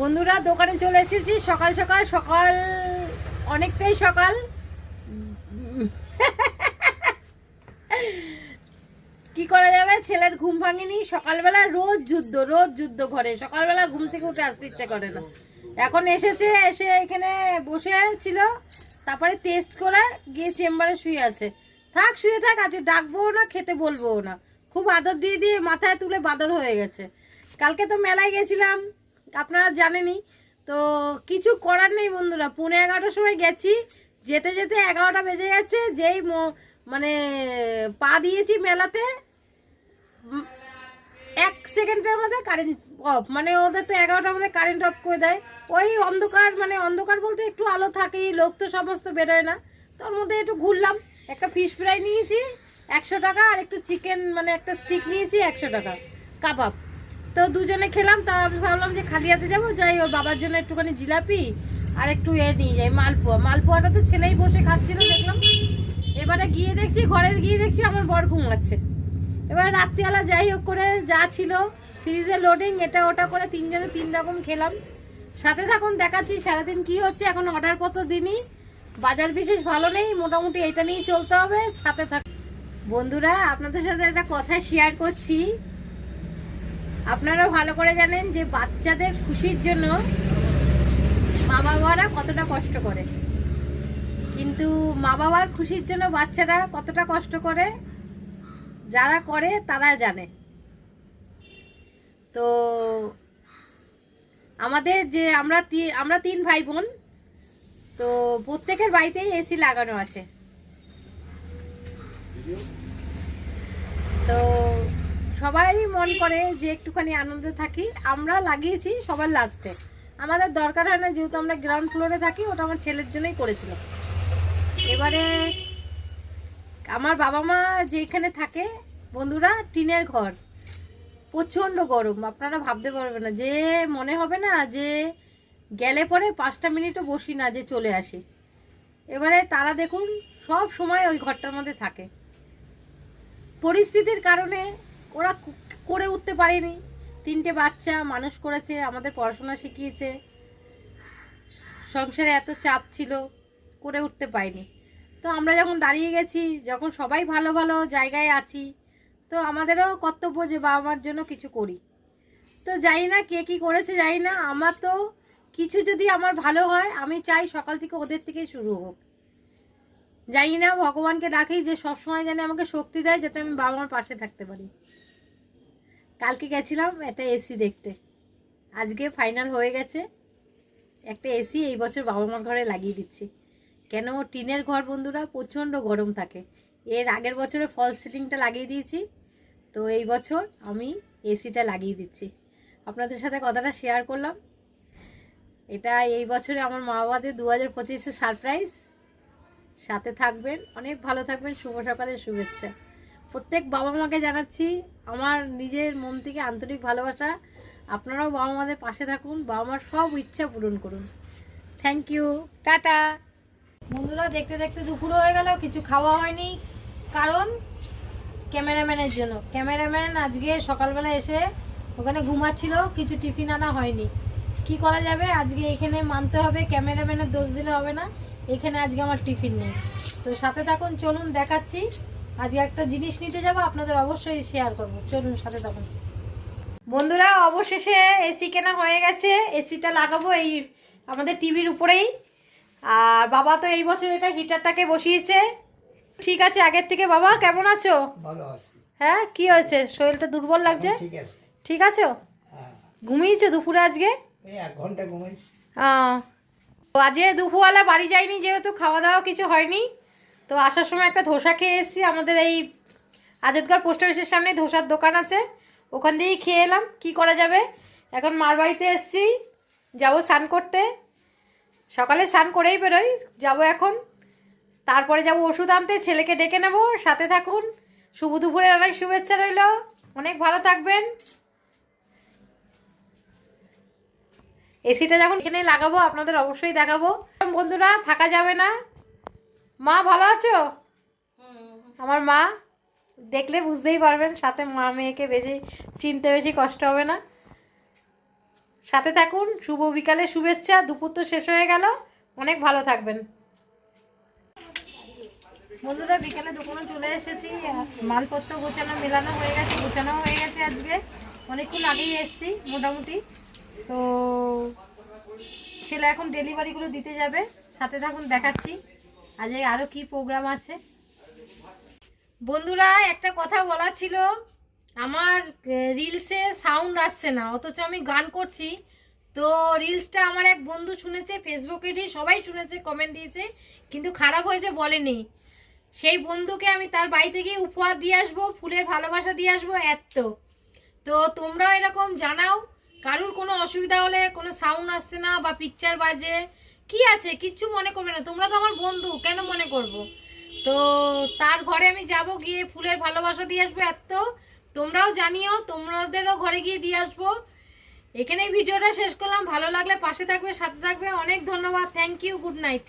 বন্ধুরা, দোকানে চলে এসেছি। সকাল সকাল সকাল, অনেকটাই সকাল। কি করা যাবে? ছেলের ঘুম ভাঙেনি। সকালবেলা রোজ যুদ্ধ রোজ যুদ্ধ ঘরে। সকালবেলা ঘুম থেকে উঠে আসতে ইচ্ছে করে না। এখন এসেছে, এসে এখানে বসে ছিল। তারপরে টেস্ট করে গিয়ে চেম্বারে শুয়ে আছে। থাক, শুয়ে থাক, আজকে ডাকবো না, খেতে বলব না। খুব আদর দিয়ে দিয়ে মাথায় তুলে বাদর হয়ে গেছে। কালকে তো মেলায় গেছিলাম। আপনারা জানেনই। তো কিছু করার নেই বন্ধুরা, পৌনে এগারোটার সময় গেছি। যেতে যেতে এগারোটা বেজে গেছে, যেই মানে পা দিয়েছি মেলাতে। এক সেকেন্ডের মধ্যে কারেন্ট অফ মানে ওদের তো এগারোটার মধ্যে কারেন্ট অফ করে দেয়। ওই অন্ধকার মানে অন্ধকার বলতে একটু আলো থাকেই, লোক তো সমস্ত বেরোয় না। তার মধ্যে একটু ঘুরলাম, একটা ফিশ ফ্রাই নিয়েছি, একশো টাকা, আর একটু চিকেন মানে একটা স্টিক নিয়েছি, একশো টাকা। কাবাব। তো দুজনে খেলাম, তা আমি ভাবলাম যে খালি হাতে যাব, যাই ওর বাবার জন্য একটুখানি জিলাপি আর একটু এ নিয়ে যাই, মালপোয়া। মালপোয়াটা তো ছেলেই বসে খাচ্ছিল, দেখলাম। এবারে গিয়ে দেখছি, ঘরে গিয়ে দেখছি আমার বর ঘুমাচ্ছে। এবার রাত্রিবেলা যাই হোক করে যা ছিল, ফ্রিজে লোডিং এটা ওটা করে তিনজনে তিন রকম খেলাম। সাথে থাকুন, দেখাচ্ছি সারাদিন কি হচ্ছে, এখন অর্ডার পত্র দিনই বাজার বিশেষ ভালো নেই, মোটামুটি এটা নিয়েই চলতে হবে, সাথে থাক বন্ধুরা, আপনাদের সাথে একটা কথা শেয়ার করছি। আপনারা ভালো করে জানেন যে বাচ্চাদের খুশির জন্য মা বাবারা কতটা কষ্ট করে। কিন্তু মা বাবার খুশির জন্য বাচ্চারা কতটা কষ্ট করে, যারা করে তারা জানে। তো আমাদের যে আমরা আমরা তিন ভাই বোন তো প্রত্যেকের বাড়িতেই এসি লাগানো আছে। সবারই মন করে যে একটুখানি আনন্দে থাকি। আমরা লাগিয়েছি সবার লাস্টে। আমাদের দরকার হয় না, যেহেতু আমরা গ্রাউন্ড ফ্লোরে থাকি, ওটা আমার ছেলের জন্যই করেছিলাম এবারে আমার বাবা মা যেখানে থাকে, বন্ধুরা, টিনের ঘর। প্রচণ্ড গরম, আপনারা ভাবতে পারবেন না। যে মনে হবে না যে গেলে পরে পাঁচটা মিনিটও বসি না যে চলে আসি। এবারে তারা দেখুন, সব সময় ওই ঘরটার মধ্যে থাকে। পরিস্থিতির কারণে ওরা করে উঠতে পারেনি। তিনটে বাচ্চা মানুষ করেছে, আমাদের পড়াশোনা শিখিয়েছে। সংসারে এত চাপ ছিল, করে উঠতে পারিনি। তো আমরা যখন দাঁড়িয়ে গেছি, যখন সবাই ভালো ভালো জায়গায় আছি, তো আমাদেরও কর্তব্য যে বাবা মার জন্য কিছু করি। তো জানি না কে কি করেছে, জানি না। আমার তো কিছু যদি আমার ভালো হয়, আমি চাই সকাল থেকে ওদের থেকেই শুরু হোক। জানি না ভগবানকে ডাকি যে সবসময় যেন আমাকে শক্তি দেয়, যাতে আমি বাবা মার পাশে থাকতে পারি। কালকে গেছিলাম একটা এসি দেখতে। আজকে ফাইনাল হয়ে গেছে। একটা এসি এই বছর বাবা মার ঘরে লাগিয়ে দিচ্ছি। কেন টিনের ঘর বন্ধুরা, প্রচণ্ড গরম থাকে। এর আগের বছরে ফল সিলিংটা লাগিয়ে দিয়েছি। তো এই বছর আমি এসিটা লাগিয়ে দিচ্ছি। আপনাদের সাথে কথাটা শেয়ার করলাম। এটা এই বছরে আমার মা বাবাদের দু হাজার পঁচিশে সারপ্রাইজ সাথে থাকবেন, অনেক ভালো থাকবেন, শুভ সকালের শুভেচ্ছা। প্রত্যেক বাবা মাকে জানাচ্ছি আমার নিজের মন থেকে আন্তরিক ভালোবাসা। আপনারাও বাবা মাদের পাশে থাকুন, বাবা মার সব ইচ্ছা পূরণ করুন। থ্যাংক ইউ টাটা বন্ধুরা, দেখতে দেখতে দুপুর হয়ে গেল, কিছু খাওয়া হয়নি। কারণ ক্যামেরাম্যানের জন্য। ক্যামেরাম্যান আজকে সকালবেলা এসে ওখানে ঘুমাচ্ছিল, কিছু টিফিন আনা হয়নি। কি করা যাবে? আজকে এখানে মানতে হবে, ক্যামেরাম্যানের দোষ দিলে হবে না। এখানে আজকে আমার টিফিন নেই। তো সাথে থাকুন, চলুন দেখাচ্ছি। আজকে একটা জিনিস নিতে যাব আপনাদের অবশ্যই শেয়ার করব। চলুন সাথে থাকুন। বন্ধুরা অবশেষে এসি কেনা হয়ে গেছে। এসিটা লাগাবো এই আমাদের টিভির উপরেই। আর বাবা তো এই বছর এটা হিটারটাকে বসিয়েছে। ঠিক আছে আগের থেকে। বাবা কেমন আছো? ভালো আছি। হ্যাঁ কি হয়েছে? শরীরটা দুর্বল লাগছে? ঠিক আছে। ঠিক আছো? হ্যাঁ। ঘুমিয়েছো দুপুরে আজকে? এই এক ঘণ্টা ঘুমাইছি। তো আজকে দুপুরবেলা বাড়ি যাইনি যেহেতু খাওয়া দাওয়া কিছু হয়নি। তো আসার সময় একটা ধোসা খেয়ে এসেছি, আমাদের এই আজাদগড় পোস্ট অফিসের সামনে ধোসার দোকান আছে। ওখান দিয়েই খেয়ে এলাম, কী করা যাবে? এখন মার বাড়িতে এসেছি, যাব স্নান করতে। সকালে স্নান করেই বেরোই, যাব এখন। তারপরে যাব ওষুধ আনতে, ছেলেকে ডেকে নেব, সাথে থাকুন। শুভ দুপুরের অনেক শুভেচ্ছা রইল। অনেক ভালো থাকবেন। এসিটা যখন এখানে লাগাবো, আপনাদের অবশ্যই দেখাবো। বন্ধুরা, থাকা যাবে না। মা ভালো আছো? আমার মা দেখলে বুঝতেই পারবেন সাথে মা মেয়েকে বেশি চিনতে বেশি কষ্ট হবে না। সাথে থাকুন শুভ বিকালে শুভেচ্ছা দুপুর তো শেষ হয়ে গেল অনেক ভালো থাকবেন। বন্ধুরা বিকালে দোকানে চলে এসেছি মালপত্র গোছানো মেলানো হয়ে গেছে গোছানো হয়ে গেছে আজকে। অনেকক্ষণ আগেই এসেছি মোটামুটি। তো ছেলে এখন ডেলিভারিগুলো দিতে যাবে সাথে থাকুন দেখাচ্ছি। আজ আরও কি প্রোগ্রাম আছে? বন্ধুরা, একটা কথা বলা ছিল, আমার রিলসে সাউন্ড আসছে না, অথচ আমি গান করছি। তো রিলসটা আমার এক বন্ধু শুনেছে ফেসবুকে ফেসবুকেরই সবাই শুনেছে কমেন্ট দিয়েছে, কিন্তু খারাপ হয়েছে বলেনি। সেই বন্ধুকে আমি তার বাড়িতে গিয়ে উপহার দিয়ে আসব, ফুলের ভালোবাসা দিয়ে আসব, এত। তো তোমরাও এরকম জানাও, কারুর কোনো অসুবিধা হলে কোনো সাউন্ড আসছে না বা পিকচার বাজে কি আছে? কিচ্ছু মনে করবে না। তোমরা তো আমার বন্ধু, কেন মনে করব? তো তার ঘরে আমি যাব গিয়ে ফুলের ভালোবাসা দিয়ে আসব এত। তোমরাও জানিও, তোমাদেরও ঘরে গিয়ে দিয়ে আসব। এখানেই ভিডিওটা শেষ করলাম। ভালো লাগলে পাশে থাকবে, সাথে থাকবে। অনেক ধন্যবাদ। Thank you good night